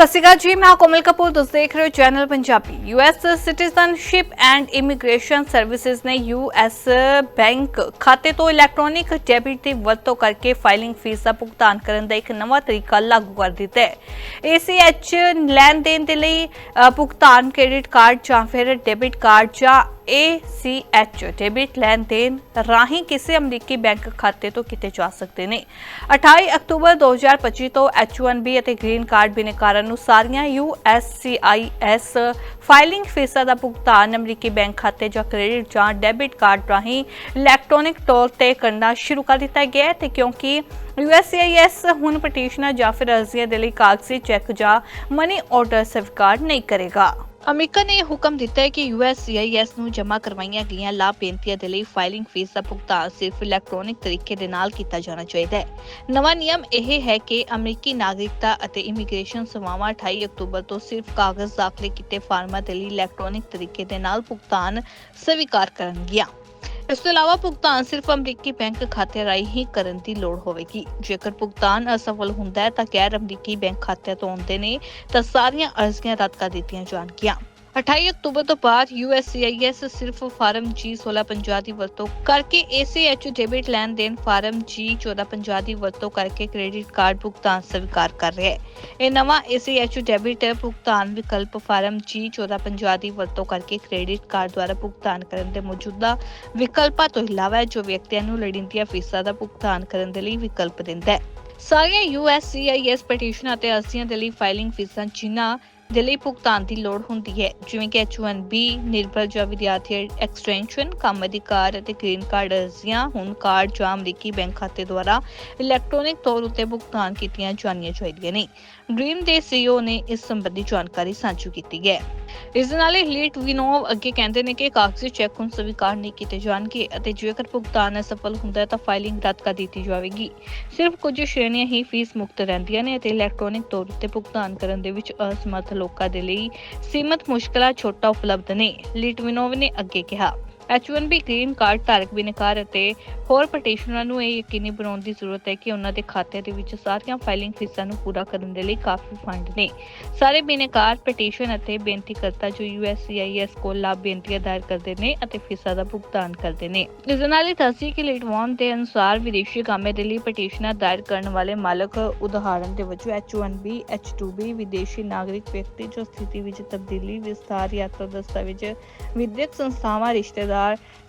ਸਤਿ ਸ਼੍ਰੀ ਅਕਾਲ ਜੀ, ਮੈਂ ਕੋਮਲ ਕਪੂਰ, ਤੁਸੀਂ ਦੇਖ ਰਹੇ ਹੋ channel Punjabi. US citizenship and immigration services ਨੇ ਯੂਐਸ ਬੈਂਕ ਖਾਤੇ ਤੋਂ ਇਲੈਕਟ੍ਰੋਨਿਕ ਡੈਬਿਟ ਦੀ ਵਰਤੋਂ ਕਰਕੇ ਫਾਈਲਿੰਗ ਫੀਸ ਦਾ ਭੁਗਤਾਨ ਕਰਨ ਦਾ ਇੱਕ ਨਵਾਂ ਤਰੀਕਾ ਲਾਗੂ ਕਰ ਦਿੱਤਾ ਹੈ। ACH ਲੈਣ ਦੇਣ ਦੇ ਲਈ ਭੁਗਤਾਨ ਕ੍ਰੈਡਿਟ ਕਾਰਡ ਜਾਂ ਫਿਰ ਡੈਬਿਟ ਕਾਰਡ ਜਾਂ ACH ਡੈਬਿਟ ਲੈਣ ਦੇਣ ਰਾਹੀਂ ਕਿਸੇ ਅਮਰੀਕੀ ਬੈਂਕ ਖਾਤੇ ਤੋਂ ਕੀਤੇ ਜਾ ਸਕਦੇ ਨੇ। 28 ਅਕਤੂਬਰ 2025 ਤੋਂ H1B ਅਤੇ ਗ੍ਰੀਨ ਕਾਰਡ ਬਿਨੇਕਾਰਾਂ ਨੂੰ ਸਾਰੀਆਂ USCIS ਫਾਈਲਿੰਗ ਫੀਸਾਂ ਦਾ ਭੁਗਤਾਨ ਅਮਰੀਕੀ ਬੈਂਕ ਖਾਤੇ ਜਾਂ ਕ੍ਰੈਡਿਟ ਜਾਂ ਡੈਬਿਟ ਕਾਰਡ ਰਾਹੀਂ ਇਲੈਕਟ੍ਰੋਨਿਕ ਤੌਰ ਤੇ ਕਰਨਾ ਸ਼ੁਰੂ ਕਰ ਦਿੱਤਾ ਗਿਆ ਹੈ ਤੇ ਕਿਉਂਕਿ USCIS ਹੁਣ ਪਟੀਸ਼ਨਾਂ ਜਾਂ ਫਿਰ ਅਰਜ਼ੀਆਂ ਦੇ ਲਈ ਕਾਗਜ਼ੀ ਚੈੱਕ ਜਾਂ ਮਨੀ ਆਰਡਰ ਸਵੀਕਾਰ ਨਹੀਂ ਕਰੇਗਾ। ਅਮਰੀਕਾ ਨੇ ਹੁਕਮ ਦਿੱਤਾ ਹੈ ਕਿ USCIS ਨੂੰ ਜਮ੍ਹਾਂ ਕਰਵਾਈਆਂ ਗਈਆਂ ਲਾਭ ਬੇਨਤੀਆਂ ਦੇ ਲਈ ਫਾਈਲਿੰਗ ਫੀਸ ਦਾ ਭੁਗਤਾਨ ਸਿਰਫ ਇਲੈਕਟ੍ਰੋਨਿਕ ਤਰੀਕੇ ਦੇ ਨਾਲ ਕੀਤਾ ਜਾਣਾ ਚਾਹੀਦਾ ਹੈ। ਨਵਾਂ ਨਿਯਮ ਇਹ ਹੈ ਕਿ ਅਮਰੀਕੀ ਨਾਗਰਿਕਤਾ ਅਤੇ ਇਮੀਗ੍ਰੇਸ਼ਨ ਸੇਵਾਵਾਂ 28 ਅਕਤੂਬਰ ਤੋਂ ਸਿਰਫ ਕਾਗਜ਼ ਦਾਖਲੇ ਕੀਤੇ ਫਾਰਮਾਂ ਦੇ ਲਈ ਇਲੈਕਟ੍ਰੋਨਿਕ ਤਰੀਕੇ ਦੇ ਨਾਲ ਭੁਗਤਾਨ ਸਵੀਕਾਰ ਕਰਨਗੀਆਂ। ਇਸ ਤੋਂ ਇਲਾਵਾ ਭੁਗਤਾਨ ਸਿਰਫ ਅਮਰੀਕੀ ਬੈਂਕ ਖਾਤੇ ਰਾਹੀਂ ਹੀ ਕਰਨ ਦੀ ਲੋੜ ਹੋਵੇਗੀ। ਜੇਕਰ ਭੁਗਤਾਨ ਅਸਫਲ ਹੁੰਦਾ ਹੈ ਤਾਂ ਗੈਰ ਅਮਰੀਕੀ ਬੈਂਕ ਖਾਤੇ ਤੋਂ ਆਉਂਦੇ ਨੇ ਤਾਂ ਸਾਰੀਆਂ ਅਰਜ਼ੀਆਂ ਰੱਦ ਕਰ ਦਿੱਤੀਆਂ ਜਾਣਗੀਆਂ। 28 ਅਕਤੂਬਰ ਤੋਂ ਬਾਅਦ USCIS ਸਿਰਫ ਫਾਰਮ G1650 ਦੀ ਵਰਤੋਂ ਕਰਕੇ ACH ਡੈਬਿਟ ਲੈਣ ਦੇਣ ਫਾਰਮ G1450 ਦੀ ਵਰਤੋਂ ਕਰਕੇ ਕ੍ਰੈਡਿਟ ਕਾਰਡ ਭੁਗਤਾਨ ਸਵੀਕਾਰ ਕਰ ਰਿਹਾ ਹੈ। ਇਹ ਨਵਾਂ ACH ਡੈਬਿਟ ਭੁਗਤਾਨ ਵਿਕਲਪ ਫਾਰਮ G1450 ਦੀ ਵਰਤੋਂ ਕਰਕੇ ਕ੍ਰੈਡਿਟ ਕਾਰਡ ਦੁਆਰਾ ਭੁਗਤਾਨ ਕਰਨ ਦੇ ਮੌਜੂਦਾ ਵਿਕਲਪਾਂ ਤੋਂ ਇਲਾਵਾ ਹੈ ਜੋ ਵਿਅਕਤੀਆਂ ਨੂੰ ਲੋੜੀਂਦੀਆਂ ਫੀਸਾਂ ਦਾ ਭੁਗਤਾਨ ਕਰਨ ਦੇ ਲਈ ਵਿਕਲਪ ਦਿੰਦਾ ਹੈ। ਸਾਰੀਆਂ USCIS ਪਟੀਸ਼ਨਾਂ ਅਤੇ ਅਰਜ਼ੀਆਂ ਦੇ ਲਈ ਫਾਈਲਿੰਗ ਫੀਸਾਂ ਜਿਨ੍ਹਾਂ ਦੇ ਲਈ ਭੁਗਤਾਨ ਦੀ ਲੋੜ ਹੁੰਦੀ ਹੈ, ਜਿਵੇਂ ਕਿ H1B ਨਿਰਭਰ ਜਾਂ ਵਿਦਿਆਰਥੀ ਐਕਸਟੈਂਸ਼ਨ ਕੰਮ ਅਧਿਕਾਰ ਅਤੇ ਗ੍ਰੀਨ ਕਾਰਡ ਅਰਜ਼ੀਆਂ ਹੁਣ ਕਾਰਡ ਜਾਂ ਅਮਰੀਕੀ ਬੈਂਕ ਖਾਤੇ ਦੁਆਰਾ ਇਲੈਕਟ੍ਰੋਨਿਕ ਤੌਰ ਉੱਤੇ ਭੁਗਤਾਨ ਕੀਤੀਆਂ ਜਾਣੀਆਂ ਚਾਹੀਦੀਆਂ ਨੇ। ਡ੍ਰੀਮ ਦੇ CEO ਨੇ ਇਸ ਸੰਬੰਧੀ ਜਾਣਕਾਰੀ ਸਾਂਝੀ ਕੀਤੀ ਹੈ। ਇਸ ਦੇ ਨਾਲ ਹੀ ਲੀਟ ਵਿਨੋਵ ਅੱਗੇ ਕਹਿੰਦੇ ਨੇ ਕਿ ਕਾਗਜ਼ੀ ਚੈੱਕ ਹੁਣ ਸਵੀਕਾਰ ਨਹੀਂ ਕੀਤੇ ਜਾਣਗੇ ਅਤੇ ਜੇਕਰ ਭੁਗਤਾਨ ਅਸਫਲ ਹੁੰਦਾ ਹੈ ਤਾਂ ਫਾਈਲਿੰਗ ਰੱਦ ਕਰ ਦਿੱਤੀ ਜਾਵੇਗੀ। ਸਿਰਫ ਕੁਝ ਸ਼੍ਰੇਣੀਆਂ ਹੀ ਫੀਸ ਮੁਕਤ ਰਹਿੰਦੀਆਂ ਨੇ ਅਤੇ ਇਲੈਕਟ੍ਰੋਨਿਕ ਤੌਰ ਤੇ ਭੁਗਤਾਨ ਕਰਨ ਦੇ ਵਿੱਚ ਅਸਮਰਥ ਲੋਕਾਂ ਦੇ ਲਈ ਸੀਮਤ ਮੁਸ਼ਕਲਾਂ ਛੋਟਾ ਉਪਲਬਧ ਨੇ ਲਿਟਵਿਨੋਵ ਨੇ ਅੱਗੇ ਕਿਹਾ। H1B ਗ੍ਰੀਨ ਕਾਰਡ ਧਾਰਕ ਬਿਨਕਾਰ ਅਤੇ ਹੋਰ ਪਟੀਸ਼ਨਰਾਂ ਨੂੰ ਇਹ ਯਕੀਨੀ ਬਣਾਉਣ ਦੀ ਜ਼ਰੂਰਤ ਹੈ ਕਿ ਉਹਨਾਂ ਦੇ ਖਾਤੇ ਦੇ ਵਿੱਚ ਸਾਰੀਆਂ ਫਾਈਲਿੰਗ ਫੀਸਾਂ ਨੂੰ ਪੂਰਾ ਕਰਨ ਦੇ ਲਈ ਕਾਫੀ ਫੰਡ ਨੇ। ਸਾਰੇ ਬਿਨਕਾਰ ਪਟੀਸ਼ਨ ਅਤੇ ਬੇਨਤੀਕਰਤਾ ਜੋ USCIS ਕੋਲ ਲਾਭ ਬੇਨਤੀਆਂ ਦਾਇਰ ਕਰਦੇ ਨੇ ਅਤੇ ਫੀਸਾਂ ਦਾ ਭੁਗਤਾਨ ਕਰਦੇ ਨੇ। ਇਸ ਦੇ ਨਾਲ ਹੀ ਦੱਸੀ ਕਿ ਲਿਟਵਾਨ ਦੇ ਅਨੁਸਾਰ ਵਿਦੇਸ਼ੀ ਕਾਮੇ ਦੇ ਲਈ ਪਟੀਸ਼ਨਾਂ ਦਾਇਰ ਕਰਨ ਵਾਲੇ ਮਾਲਕ ਉਦਾਹਰਣ ਦੇ ਵਜੋਂ H1B H2B ਵਿਦੇਸ਼ੀ ਨਾਗਰਿਕ ਵਿਅਕਤੀ ਜੋ ਸਥਿਤੀ ਵਿੱਚ ਤਬਦੀਲੀ ਵਿਸਥਾਰ ਯਾਤਰਾ ਦਸਤਾਵੇਜ਼, ਵਿਦਿਅਕ ਸੰਸਥਾਵਾਂ, ਰਿਸ਼ਤੇਦਾਰ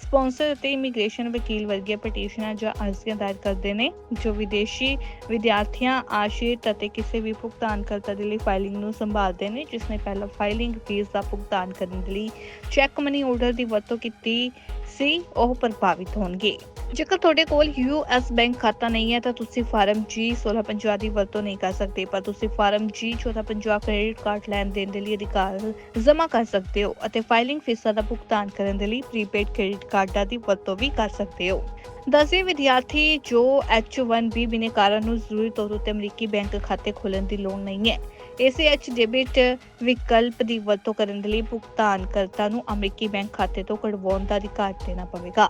ਸਪਾਂਸਰ ਅਤੇ ਇਮੀਗ੍ਰੇਸ਼ਨ ਵਕੀਲ ਵਰਗੀਆਂ ਪਟੀਸ਼ਨਾਂ ਜਾਂ ਅਰਜ਼ੀਆਂ ਦਾਇਰ ਕਰਦੇ ਨੇ, ਜੋ ਵਿਦੇਸ਼ੀ ਵਿਦਿਆਰਥੀਆਂ, ਆਸ਼ਰਿਤ ਅਤੇ ਕਿਸੇ ਵੀ ਭੁਗਤਾਨਕਰਤਾ ਦੇ ਲਈ ਫਾਈਲਿੰਗ ਨੂੰ ਸੰਭਾਲਦੇ ਨੇ, ਜਿਸ ਨੇ ਪਹਿਲਾਂ ਫਾਈਲਿੰਗ ਫੀਸ ਦਾ ਭੁਗਤਾਨ ਕਰਨ ਦੇ ਲਈ ਚੈੱਕ ਮਨੀ ਆਰਡਰ ਦੀ ਵਰਤੋਂ ਕੀਤੀ ਸੀ, ਉਹ ਪ੍ਰਭਾਵਿਤ ਹੋਣਗੇ। ਜੇਕਰ ਤੁਹਾਡੇ ਕੋਲ US ਬੈਂਕ ਖਾਤਾ ਨਹੀਂ ਹੈ, ਤਾਂ ਤੁਸੀਂ ਫਾਰਮ G 1650 ਦੀ ਵਰਤੋਂ ਨਹੀਂ ਕਰ ਸਕਦੇ, ਪਰ ਤੁਸੀਂ ਫਾਰਮ G 1450 ਕ੍ਰੈਡਿਟ ਕਾਰਡ ਲੈਣ ਦੇਣ ਦੇ ਲਈ ਅਧਿਕਾਰ ਜਮ੍ਹਾਂ ਕਰ ਸਕਦੇ ਹੋ ਅਤੇ ਫਾਈਲਿੰਗ ਫੀਸਾਂ ਦਾ ਭੁਗਤਾਨ ਕਰਨ ਦੇ ਲਈ ਪ੍ਰੀਪੇਡ ਕ੍ਰੈਡਿਟ ਕਾਰਡਾਂ ਦੀ ਵਰਤੋਂ ਵੀ ਕਰ ਸਕਦੇ ਹੋ। ਦਸਵੇਂ ਵਿਦਿਆਰਥੀ ਜੋ H1B ਬਿਨੇਕਾਰਾਂ ਨੂੰ ਜ਼ਰੂਰੀ ਤੌਰ ਉੱਤੇ ਅਮਰੀਕੀ ਬੈਂਕ ਖਾਤੇ ਖੋਲ੍ਹਣ ਦੀ ਲੋੜ ਨਹੀਂ ਹੈ। ACH ਡੈਬਿਟ ਵਿਕਲਪ ਦੀ ਵਰਤੋਂ ਕਰਨ ਦੇ ਲਈ ਭੁਗਤਾਨਕਰਤਾ ਨੂੰ ਅਮਰੀਕੀ ਬੈਂਕ ਖਾਤੇ ਤੋਂ ਕਢਵਾਉਣ ਦਾ ਅਧਿਕਾਰ ਦੇਣਾ ਪਵੇਗਾ।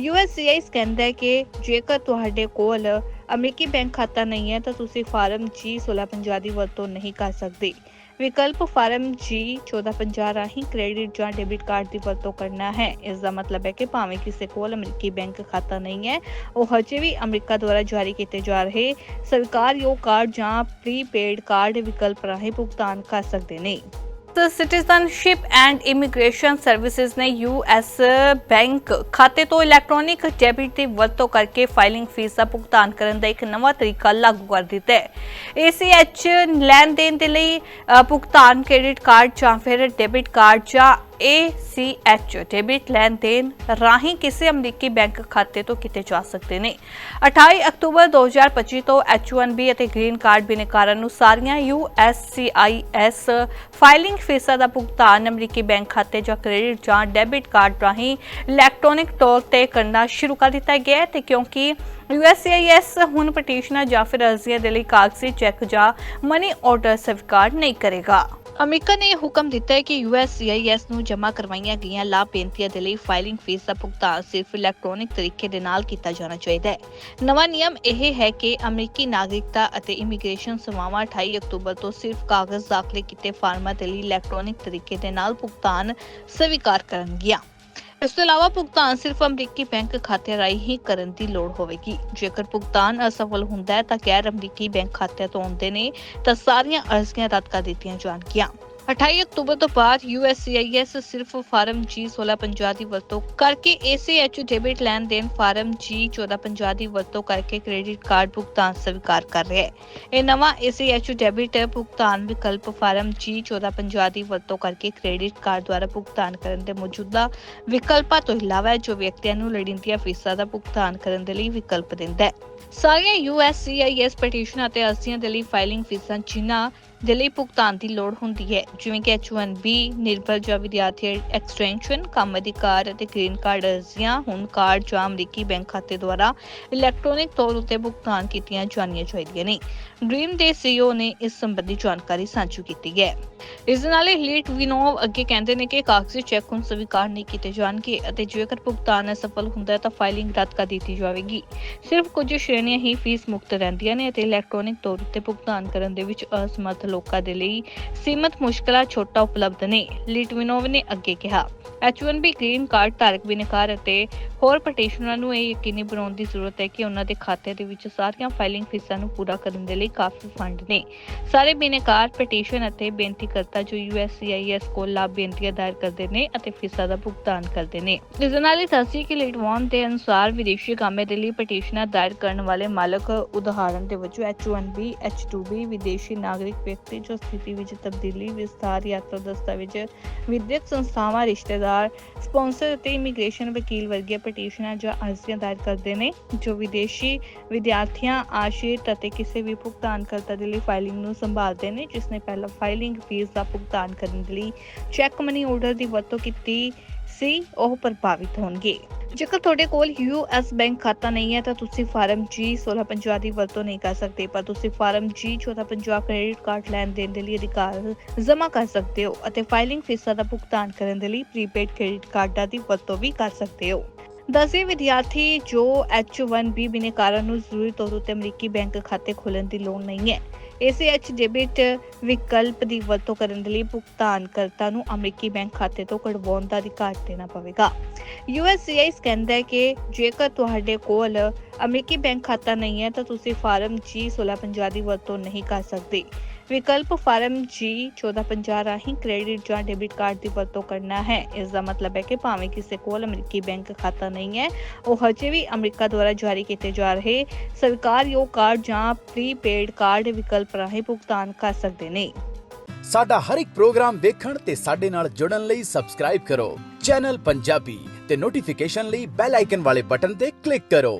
USCIS ਕਹਿੰਦਾ ਹੈ ਕਿ ਜੇਕਰ ਤੁਹਾਡੇ ਕੋਲ ਅਮਰੀਕੀ ਬੈਂਕ ਖਾਤਾ ਨਹੀਂ ਹੈ ਤਾਂ ਤੁਸੀਂ ਫਾਰਮ G 1650 ਦੀ ਵਰਤੋਂ ਨਹੀਂ ਕਰ ਸਕਦੇ। ਵਿਕਲਪ ਫਾਰਮ G 1450 ਰਾਹੀਂ ਕ੍ਰੈਡਿਟ ਜਾਂ ਡੈਬਿਟ ਕਾਰਡ ਦੀ ਵਰਤੋਂ ਕਰਨਾ ਹੈ। ਇਸ ਦਾ ਮਤਲਬ ਹੈ ਕਿ ਭਾਵੇਂ ਕਿਸੇ ਕੋਲ ਅਮਰੀਕੀ ਬੈਂਕ ਖਾਤਾ ਨਹੀਂ ਹੈ, ਉਹ ਹਜੇ ਵੀ ਅਮਰੀਕਾ ਦੁਆਰਾ ਜਾਰੀ ਕੀਤੇ ਜਾ ਰਹੇ ਸਰਕਾਰਯੋਗ ਕਾਰਡ ਜਾਂ ਪ੍ਰੀਪੇਡ ਕਾਰਡ ਵਿਕਲਪ ਰਾਹੀਂ ਭੁਗਤਾਨ ਕਰ ਸਕਦੇ ਨੇ। ਸਿਟੀਜ਼ਨਸ਼ਿਪ ਐਂਡ ਇਮੀਗ੍ਰੇਸ਼ਨ ਸਰਵਿਸਿਜ਼ ਨੇ ਯੂਐਸ ਬੈਂਕ ਖਾਤੇ ਤੋਂ ਇਲੈਕਟ੍ਰੋਨਿਕ ਡੈਬਿਟ ਦੀ ਵਰਤੋਂ ਕਰਕੇ ਫਾਈਲਿੰਗ ਫੀਸ ਦਾ ਭੁਗਤਾਨ ਕਰਨ ਦਾ ਇੱਕ ਨਵਾਂ ਤਰੀਕਾ ਲਾਗੂ ਕਰ ਦਿੱਤਾ ਹੈ। ACH ਲੈਣ ਦੇਣ ਦੇ ਲਈ ਭੁਗਤਾਨ ਕ੍ਰੈਡਿਟ ਕਾਰਡ ਜਾਂ ਫਿਰ ਡੈਬਿਟ ਕਾਰਡ ਜਾਂ ACH ਡੈਬਿਟ ਲੈਣ ਦੇਣ ਰਾਹੀਂ ਕਿਸੇ ਅਮਰੀਕੀ ਬੈਂਕ ਖਾਤੇ ਤੋਂ ਕੀਤੇ ਜਾ ਸਕਦੇ ਨੇ। 28 ਅਕਤੂਬਰ 2025 ਤੋਂ H1B ਅਤੇ ਗ੍ਰੀਨ ਕਾਰਡ ਬਿਨੇਕਾਰਾਂ ਨੂੰ ਸਾਰੀਆਂ USCIS ਫਾਈਲਿੰਗ ਫੀਸਾਂ ਦਾ ਭੁਗਤਾਨ ਅਮਰੀਕੀ ਬੈਂਕ ਖਾਤੇ ਜਾਂ ਕ੍ਰੈਡਿਟ ਜਾਂ ਡੈਬਿਟ ਕਾਰਡ ਰਾਹੀਂ ਇਲੈਕਟ੍ਰੋਨਿਕ ਤੌਰ ਤੇ ਕਰਨਾ ਸ਼ੁਰੂ ਕਰ ਦਿੱਤਾ ਗਿਆ ਹੈ ਤੇ ਕਿਉਂਕਿ USCIS ਹੁਣ ਪਟੀਸ਼ਨਾਂ ਜਾਂ ਫਿਰ ਅਰਜ਼ੀਆਂ ਦੇ ਲਈ ਕਾਗਜ਼ੀ ਚੈੱਕ ਜਾਂ ਮਨੀ ਆਰਡਰ ਸਵੀਕਾਰ ਨਹੀਂ ਕਰੇਗਾ। ਅਮਰੀਕਾ ਨੇ ਇਹ ਹੁਕਮ ਦਿੱਤਾ ਹੈ ਕਿ USCIS ਨੂੰ ਜਮ੍ਹਾਂ ਕਰਵਾਈਆਂ ਗਈਆਂ ਲਾਭ ਬੇਨਤੀਆਂ ਦੇ ਲਈ ਫਾਈਲਿੰਗ ਫੀਸ ਦਾ ਭੁਗਤਾਨ ਸਿਰਫ ਇਲੈਕਟ੍ਰੋਨਿਕ ਤਰੀਕੇ ਦੇ ਨਾਲ ਕੀਤਾ ਜਾਣਾ ਚਾਹੀਦਾ ਹੈ। ਨਵਾਂ ਨਿਯਮ ਇਹ ਹੈ ਕਿ ਅਮਰੀਕੀ ਨਾਗਰਿਕਤਾ ਅਤੇ ਇਮੀਗ੍ਰੇਸ਼ਨ ਸੇਵਾਵਾਂ 28 ਅਕਤੂਬਰ ਤੋਂ ਸਿਰਫ ਕਾਗਜ਼ ਦਾਖਲੇ ਕੀਤੇ ਫਾਰਮਾਂ ਦੇ ਲਈ ਇਲੈਕਟ੍ਰੋਨਿਕ ਤਰੀਕੇ ਦੇ ਨਾਲ ਭੁਗਤਾਨ ਸਵੀਕਾਰ ਕਰਨਗੀਆਂ। ਇਸ ਤੋਂ ਇਲਾਵਾ ਭੁਗਤਾਨ ਸਿਰਫ ਅਮਰੀਕੀ ਬੈਂਕ ਖਾਤੇ ਰਾਹੀਂ ਹੀ ਕਰਨ ਦੀ ਲੋੜ ਹੋਵੇਗੀ। ਜੇਕਰ ਭੁਗਤਾਨ ਅਸਫਲ ਹੁੰਦਾ ਹੈ ਤਾਂ ਗੈਰ ਅਮਰੀਕੀ ਬੈਂਕ ਖਾਤਿਆਂ ਤੋਂ ਆਉਂਦੇ ਨੇ ਤਾਂ ਸਾਰੀਆਂ ਅਰਜ਼ੀਆਂ ਰੱਦ ਕਰ ਦਿੱਤੀਆਂ ਜਾਣਗੀਆਂ। 28 ਅਕਤੂਬਰ ਤੋਂ ਬਾਅਦ USCIS ਸਿਰਫ ਫਾਰਮ G 1650 ਦੀ ਵਰਤੋਂ ਕਰਕੇ ACH ਡੈਬਿਟ ਲੈਣ ਦੇਣ ਫਾਰਮ G 1450 ਦੀ ਵਰਤੋਂ ਕਰਕੇ ਕ੍ਰੈਡਿਟ ਕਾਰਡ ਭੁਗਤਾਨ ਸਵੀਕਾਰ ਕਰ ਰਿਹਾ ਹੈ। ਇਹ ਨਵਾਂ ACH ਡੈਬਿਟ ਭੁਗਤਾਨ ਵਿਕਲਪ ਫਾਰਮ G 1450 ਦੀ ਵਰਤੋਂ ਕਰਕੇ ਕ੍ਰੈਡਿਟ ਕਾਰਡ ਦੁਆਰਾ ਭੁਗਤਾਨ ਕਰਨ ਦੇ ਮੌਜੂਦਾ ਵਿਕਲਪਾਂ ਤੋਂ ਇਲਾਵਾ ਹੈ, ਜੋ ਵਿਅਕਤੀਆਂ ਨੂੰ ਲੋੜੀਂਦੀਆਂ ਫੀਸਾਂ ਦਾ ਭੁਗਤਾਨ ਕਰਨ ਦੇ ਲਈ ਵਿਕਲਪ ਦਿੰਦਾ ਹੈ। ਸਾਰੀਆਂ USCIS ਪਟੀਸ਼ਨਾਂ ਅਤੇ ਅਰਜ਼ੀਆਂ ਦੇ ਲਈ ਫਾਈਲਿੰਗ ਫੀਸਾਂ ਜਿਨ੍ਹਾਂ ਦੇ ਲਈ ਭੁਗਤਾਨ ਦੀ ਲੋੜ ਹੁੰਦੀ ਹੈ, ਜਿਵੇਂ ਕਿ H1B ਨਿਰਭਰ ਜਾਂ ਵਿਦਿਆਰਥੀ ਐਕਸਟੈਂਸ਼ਨ ਕੰਮ ਅਧਿਕਾਰ ਅਤੇ ਗ੍ਰੀਨ ਕਾਰਡ ਅਰਜ਼ੀਆਂ ਹੁਣ ਕਾਰਡ ਜਾਂ ਅਮਰੀਕੀ ਬੈਂਕ ਖਾਤੇ ਦੁਆਰਾ ਇਲੈਕਟ੍ਰੋਨਿਕ ਤੌਰ ਉੱਤੇ ਭੁਗਤਾਨ ਕੀਤੀਆਂ ਜਾਣੀਆਂ ਚਾਹੀਦੀਆਂ ਨੇ। ਡ੍ਰੀਮ ਦੇ CEO ਨੇ ਇਸ ਸੰਬੰਧੀ ਜਾਣਕਾਰੀ ਸਾਂਝੀ ਕੀਤੀ ਹੈ। ਇਸ ਨਾਲ ਹੀ ਲੀਟ ਵਿਨੋਵ ਅੱਗੇ ਕਹਿੰਦੇ ਨੇ ਕਿ ਕਾਗਜ਼ੀ ਚੈੱਕ ਹੁਣ ਸਵੀਕਾਰ ਨਹੀਂ ਕੀਤੇ ਜਾਣਗੇ ਅਤੇ ਜੇਕਰ ਭੁਗਤਾਨ ਅਸਫਲ ਹੁੰਦਾ ਹੈ ਤਾਂ ਫਾਈਲਿੰਗ ਰੱਦ ਕਰ ਦਿੱਤੀ ਜਾਵੇਗੀ। ਸਿਰਫ ਕੁਝ ਸ਼੍ਰੇਣੀਆਂ ਹੀ ਫੀਸ ਮੁਕਤ ਰਹਿੰਦੀਆਂ ਨੇ ਅਤੇ ਇਲੈਕਟ੍ਰੋਨਿਕ ਤੌਰ ਉਤੇ ਭੁਗਤਾਨ ਕਰਨ ਦੇ ਵਿੱਚ ਅਸਮਰਥ ਲੋਕਾਂ ਦੇ ਲਈ ਸੀਮਤ ਮੁਸ਼ਕਲਾਂ ਛੋਟਾ ਉਪਲਬਧ ਨੇ, ਲਿਟਵਿਨੋਵ ਨੇ ਅੱਗੇ ਕਿਹਾ। H1B ਗ੍ਰੀਨ ਕਾਰਡ ਧਾਰਕ ਬਿਨਕਾਰ ਅਤੇ ਹੋਰ ਪਟੀਸ਼ਨਰਾਂ ਨੂੰ ਇਹ ਯਕੀਨੀ ਬਣਾਉਣ ਦੀ ਜ਼ਰੂਰਤ ਹੈ ਕਿ ਉਹਨਾਂ ਦੇ ਖਾਤੇ ਦੇ ਵਿੱਚ ਸਾਰੀਆਂ ਫਾਈਲਿੰਗ ਫੀਸਾਂ ਨੂੰ ਪੂਰਾ ਕਰਨ ਦੇ ਲਈ ਕਾਫੀ ਫੰਡ ਨੇ। ਸਾਰੇ ਬਿਨਕਾਰ ਪਟੀਸ਼ਨ ਅਤੇ ਬੇਨਤੀਕਰਤਾ ਜੋ USCIS ਕੋਲ ਲਾਭ ਬੇਨਤੀਆਂ ਦਾਇਰ ਕਰਦੇ ਨੇ ਅਤੇ ਫੀਸਾਂ ਦਾ ਭੁਗਤਾਨ ਕਰਦੇ ਨੇ। ਇਸ ਨਾਲ ਹੀ ਦੱਸੀ ਕਿ ਲਿਟਵਾਨ ਦੇ ਅਨੁਸਾਰ ਵਿਦੇਸ਼ੀ ਕਾਮੇ ਦੇ ਲਈ ਪਟੀਸ਼ਨਾਂ ਦਾਇਰ ਕਰਨ ਵਾਲੇ ਮਾਲਕ ਉਦਾਹਰਣ ਦੇ ਵਜੋਂ H1B H2B ਵਿਦੇਸ਼ੀ ਨਾਗਰਿਕ ਵਿਅਕਤੀ ਜੋ ਸਥਿਤੀ ਵਿੱਚ ਤਬਦੀਲੀ ਵਿਸਥਾਰ ਯਾਤਰਾ ਦਸਤਾਵੇਜ਼ ਵਿਦਿਅਕ ਸੰਸਥਾਵਾਂ, ਰਿਸ਼ਤੇਦਾਰ ਸਪਾਂਸਰ ਅਤੇ ਇਮੀਗ੍ਰੇਸ਼ਨ ਵਕੀਲ ਵਰਗੀਆਂ ਪਟੀਸ਼ਨਾਂ ਜਾਂ ਅਰਜ਼ੀਆਂ ਦਾਇਰ ਕਰਦੇ ਨੇ, ਜੋ ਵਿਦੇਸ਼ੀ ਵਿਦਿਆਰਥੀਆਂ, ਆਸ਼ਰਿਤ ਅਤੇ ਕਿਸੇ ਵੀ ਭੁਗਤਾਨਕਰਤਾ ਦੇ ਲਈ ਫਾਈਲਿੰਗ ਨੂੰ ਸੰਭਾਲਦੇ ਨੇ, ਜਿਸ ਨੇ ਪਹਿਲਾਂ ਫਾਈਲਿੰਗ ਫੀਸ ਦਾ ਭੁਗਤਾਨ ਕਰਨ ਦੇ ਲਈ ਚੈੱਕ ਮਨੀ ਆਰਡਰ ਦੀ ਵਰਤੋਂ ਕੀਤੀ ਸੀ, ਉਹ ਪ੍ਰਭਾਵਿਤ ਹੋਣਗੇ। ਜੇਕਰ ਤੁਹਾਡੇ ਕੋਲ US ਬੈਂਕ ਖਾਤਾ ਨਹੀਂ ਹੈ, ਤਾਂ ਤੁਸੀਂ ਫਾਰਮ G 1650 ਦੀ ਵਰਤੋਂ ਨਹੀਂ ਕਰ ਸਕਦੇ, ਪਰ ਤੁਸੀਂ ਫਾਰਮ G 1450 ਕ੍ਰੈਡਿਟ ਕਾਰਡ ਲੈਣ ਦੇਣ ਦੇ ਲਈ ਅਧਿਕਾਰ ਜਮ੍ਹਾਂ ਕਰ ਸਕਦੇ ਹੋ ਅਤੇ ਫਾਈਲਿੰਗ ਫੀਸਾਂ ਦਾ ਭੁਗਤਾਨ ਕਰਨ ਦੇ ਲਈ ਪ੍ਰੀਪੇਡ ਕ੍ਰੈਡਿਟ ਕਾਰਡਾਂ ਦੀ ਵਰਤੋਂ ਵੀ ਕਰ ਸਕਦੇ ਹੋ। ਦਸਵੇਂ ਵਿਦਿਆਰਥੀ ਜੋ H1B ਬਿਨੇਕਾਰਾਂ ਨੂੰ ਜ਼ਰੂਰੀ ਤੌਰ ਉੱਤੇ ਅਮਰੀਕੀ ਬੈਂਕ ਖਾਤੇ ਖੋਲ੍ਹਣ ਦੀ ਲੋੜ ਨਹੀਂ ਹੈ। ACH ਡੈਬਿਟ ਵਿਕਲਪ ਦੀ ਵਰਤੋਂ ਕਰਨ ਦੇ ਲਈ ਭੁਗਤਾਨਕਰਤਾ ਨੂੰ ਅਮਰੀਕੀ ਬੈਂਕ ਖਾਤੇ ਤੋਂ ਕਢਵਾਉਣ ਦਾ ਅਧਿਕਾਰ ਦੇਣਾ ਪਵੇਗਾ। USCIS ਕਹਿੰਦਾ ਹੈ ਕਿ ਜੇਕਰ ਤੁਹਾਡੇ ਕੋਲ ਅਮਰੀਕੀ ਬੈਂਕ ਖਾਤਾ ਨਹੀਂ ਹੈ ਤਾਂ ਤੁਸੀਂ ਫਾਰਮ G 1650 ਦੀ ਵਰਤੋਂ ਨਹੀਂ ਕਰ ਸਕਦੇ। ਵਿਕਲਪ ਫਾਰਮ G 1450 ਰਾਹੀਂ ਕ੍ਰੈਡਿਟ ਜਾਂ ਡੈਬਿਟ ਕਾਰਡ ਦੀ ਵਰਤੋਂ ਕਰਨਾ ਹੈ। ਇਸ ਦਾ ਮਤਲਬ ਹੈ ਕਿ ਭਾਵੇਂ ਕਿਸੇ ਕੋਲ ਅਮਰੀਕੀ ਬੈਂਕ ਖਾਤਾ ਨਹੀਂ ਹੈ, ਉਹ ਹਜੇ ਵੀ ਅਮਰੀਕਾ ਦੁਆਰਾ ਜਾਰੀ ਕੀਤੇ ਜਾ ਰਹੇ ਸਵੀਕਾਰਯੋਗ ਕਾਰਡ ਜਾਂ ਪ੍ਰੀਪੇਡ ਕਾਰਡ ਵਿਕਲਪ ਰਾਹੀਂ ਭੁਗਤਾਨ ਕਰ ਸਕਦੇ ਨੇ। ਸਾਡਾ ਹਰ ਇੱਕ ਪ੍ਰੋਗਰਾਮ ਵੇਖਣ ਤੇ ਸਾਡੇ ਨਾਲ ਜੁੜਨ ਲਈ ਸਬਸਕ੍ਰਾਈਬ ਕਰੋ। ਚੈਨਲ ਪੰਜਾਬੀ ਤੇ ਨੋਟੀਫਿਕੇਸ਼ਨ ਲਈ ਬੈਲ ਆਈਕਨ ਵਾਲੇ ਬਟਨ ਤੇ ਕਲਿੱਕ ਕਰੋ।